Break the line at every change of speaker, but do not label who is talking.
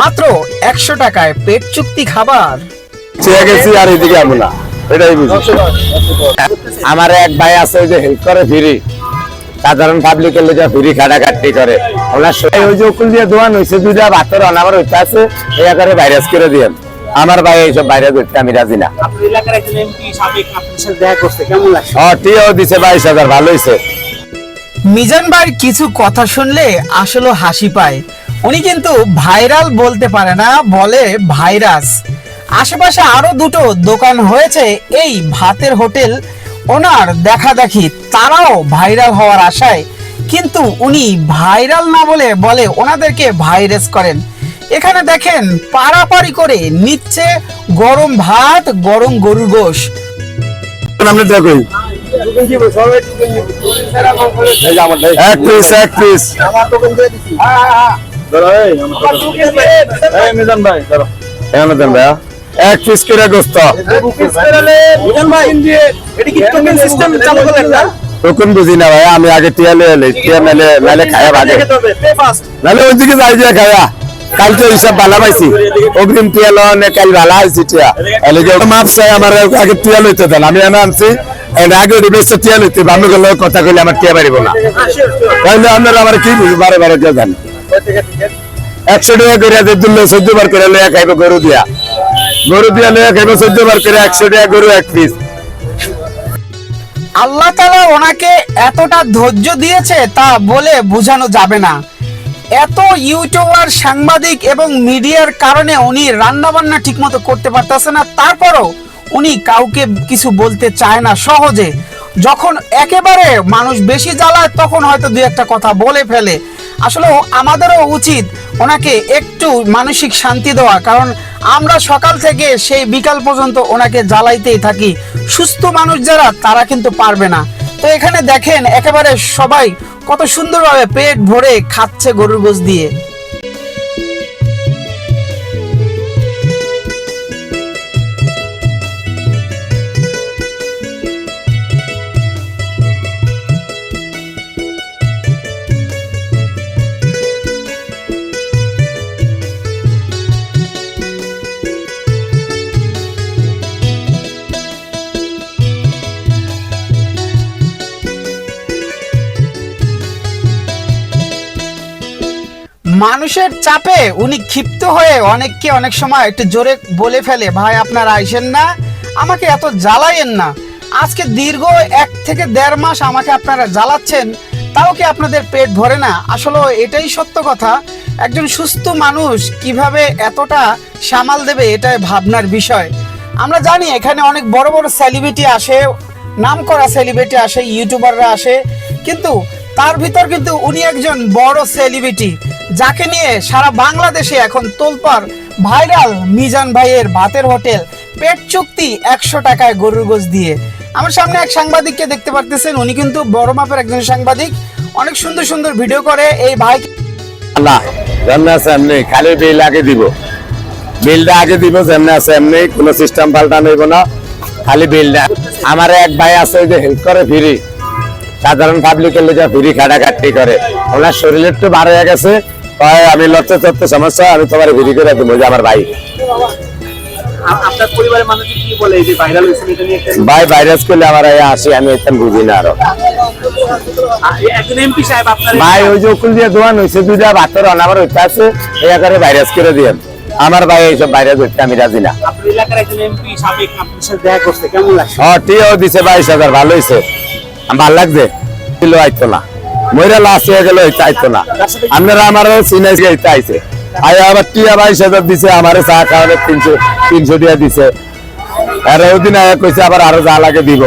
মাত্র একশো টাকায় পেট চুক্তি খাবার।
আর এদিকে আমি না। এটাই বুঝি। আমার এক ভাই আছে যে হেল্প করে ফ্রি। সাধারণ পাবলিকের লোক ফ্রি খাটাখাটি করে। ওনার সবাই ওই যে উকুল দিয়ে দোয়ান হয়েছে দুইটা ভাতের অনামার হইতে আছে এই আকারে ভাইরাস করে দিয়েন। আমার ভাই এইসব ভাইরাস হইতে আমি রাজি না।
মিজান ভাইয়ের কিছু কথা শুনলে আসলে হাসি পায়। উনি কিন্তু ভাইরাল বলতে পারে না বলে ভাইরাস। আশেপাশে আরও দুটো দোকান হয়েছে এই ভাতের হোটেল। ওনার দেখা দেখি তারাও ভাইরাল হওয়ার আশায় কিন্তু উনি ভাইরাল না বলে বলে ওনাদেরকে ভাইরাস করেন। এখানে দেখেন পারাপারি করে নিচ্ছে গরম ভাত গরম গরুর গোশ।
আপনি দেখুন এক পিস এক পিস ভাইয়া। এক পিস করে গোস্ত। বুঝি না ভাই আমি আগে টিয়া লয়ে এলি। টিয়া মেলে মেলে খায়া ভাগে নাহলে ওইদিকে যাই যে খায়া। কালকে হিসাব ভালো পাইছি। অগ্রিম টিয়া লনে কাল ভালো আইছি টিয়া। এলিগে মাপ চাই আমার আগে টিয়া লইতে দেন। আমি এনে আনছি আগে রিবেসে টিয়া লইতে। আমি কথা কইলে আমার টিয়া পারিব না। তাহলে আপনারা আমার কি বুঝব বারে বারে কে জান একশো টাকা করে দিলে চোদ্দ বার করে লইয়া খাইবে গরু দিয়া। গরু দিয়া লইয়া খাইবে বার করে একশো টাকা গরু এক পিস
আল্লাহ তালা ওনাকে এতটা ধৈর্য দিয়েছে তা বলে বোঝানো যাবে না। এত ইউটিউবার, সাংবাদিক এবং মিডিয়ার কারণে উনি রান্না বান্না ঠিকমতো করতে পারতেছে না, তারপরও উনি কাউকে কিছু বলতে চায় না সহজে। যখন একেবারে মানুষ বেশি জ্বালায়, তখন হয়তো দুই একটা কথা বলে ফেলে। আসলে আমাদেরও উচিত ওনাকে একটু মানসিক শান্তি দেওয়া, কারণ আমরা সকাল থেকে সেই বিকাল পর্যন্ত ওনাকে জ্বালাইতেই থাকি। সুস্থ মানুষ যারা, তারা কিন্তু পারবে না। তো এখানে দেখেন, একেবারে সবাই কত সুন্দরভাবে পেট ভরে খাচ্ছে গরুর গোস দিয়ে। মানুষের চাপে উনি ক্ষিপ্ত হয়ে অনেককে অনেক সময় একটু জোরে বলে ফেলে, ভাই, আপনারা আইসেন না, আমাকে এত জ্বালাইয়েন না। আজকে দীর্ঘ এক থেকে দেড় মাস আমাকে আপনারা জ্বালাচ্ছেন, তাও কি আপনাদের পেট ভরে না? আসলে এটাই সত্য কথা। একজন সুস্থ মানুষ কীভাবে এতটা সামাল দেবে, এটাই ভাবনার বিষয়। আমরা জানি এখানে অনেক বড় বড় সেলিব্রিটি আসে নাম করা সেলিব্রিটি আসে ইউটিউবাররা আসে, কিন্তু তার ভিতর কিন্তু উনি একজন বড় সেলিব্রিটি যাকে নিয়ে সারা বাংলাদেশে এখন তোলপার ভাইরাল মিজান ভাইয়ের ভাতের হোটেল, পেট চুক্তি একশো টাকায় গরুর গোস দিয়ে। আমার সামনে এক সাংবাদিককে দেখতে পারতেছেন, উনি কিন্তু বড় মাপের একজন সাংবাদিক। অনেক সুন্দর সুন্দর ভিডিও করে এই ভাই
না আছে এমনি, খালি বিল আগে দিব। বিলটা আগে দিব, যেমনি আছে এমনি, কোনো সিস্টেম পাল্টা নেব না। খালি বিলটা। আমার এক ভাই আছে যে হেল্প করে ফ্রি। সাধারণ পাবলিকের লোক ফ্রি খাটাখাটি করে। ওনার শরীর একটু বার হয়ে গেছে আমি লড়তে চড়তে সমস্যা আমি তোমার ফ্রি করে দেবো যে আমার ভাই। ভাইরাস করলে আমার আসি আমি বুঝি না
আরও।
ভাই ওই যে উকুল দিয়ে দোয়ান হয়েছে দুইটা ভাতের অনাবার হইতে আছে এই আকারে ভাইরাস করে দিয়েন। আমার ভাই এইসব ভাইরাস হইতে আমি রাজি না। টিও দিছে বাইশ হাজার ভালো হয়েছে ভালো লাগছে। দিল আইতো না। ময়রা লাস্ট হয়ে গেল হইতে আইতো না। আপনারা আমার সিনাইস এটা আইছে। আই আবার টিয়া বাইশ হাজার দিছে, আমার চা খাওয়ানোর তিনশো তিনশো টিয়া দিছে। আর দিন আয়া কইছে আবার আরও যা লাগে দিব।